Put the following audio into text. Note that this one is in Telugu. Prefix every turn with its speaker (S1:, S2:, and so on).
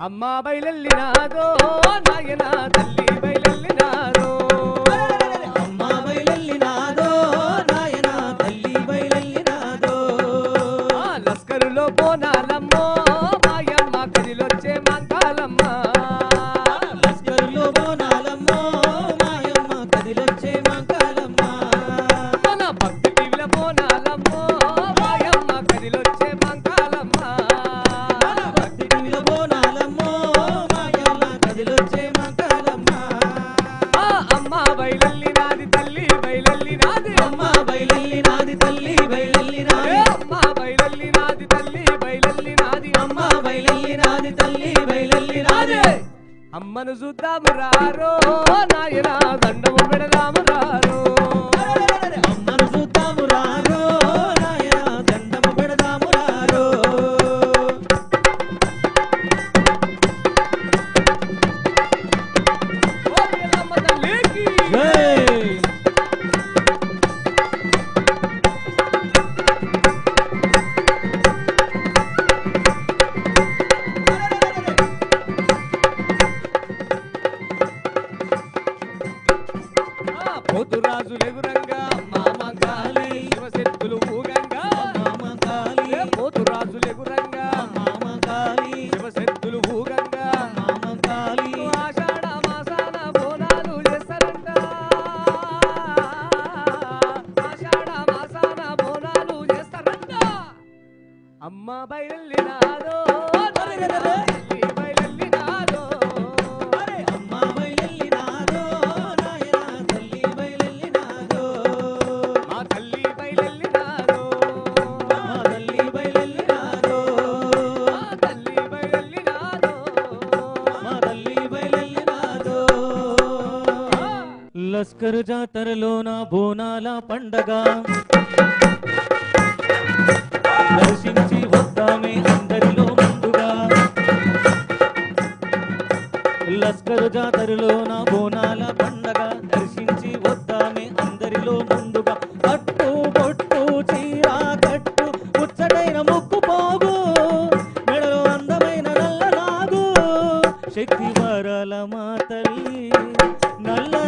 S1: అమ్మా బయలెల్లినాదో నాయన తల్లి
S2: అమ్మ బయలెల్లినాది తల్లి బయలెల్లినాది
S1: అమ్మ. బయలెల్లినాది తల్లి ఏ
S2: బయలెల్లినాది
S1: అమ్మ బయలెల్లినాది తల్లి బయలెల్లినాది
S2: అమ్మ. బయలెల్లినాది తల్లి బయలెల్లినాది
S1: అమ్మను చూద్దాము రారో నాయన దండము పెడదాము రారో. ఆ పోతురాజు లెగురంగా మామ గాలి శివశక్తులు ఊగంగా
S2: మామ కాళీ
S1: ఏ పోతురాజు లెగురంగా
S2: మామ కాళీ
S1: శివశక్తులు ఊగంగా
S2: మామ కాళీ
S1: ఆషాఢ మాసాన బోనాలు చేస్తారంట. ఆషాఢ మాసాన బోనాలు చేస్తారంట. అమ్మ బయలునాదో తల్లి
S2: లస్కర్ జాతరలో నా బోనాల పండగ. దర్శించి వద్దామే అందరిలో ముందుగా. లస్కర్ జాతరలో నా బోనాల పండగ. దర్శించి వద్దామే అందరిలో ముందుగా. పట్టు పొట్టు చీర కట్టు ముచ్చటైన ముక్కు పోగు. మెడలో అందమైన నల్ల నాగు. శక్తి వరాల మా తల్లి నల్ల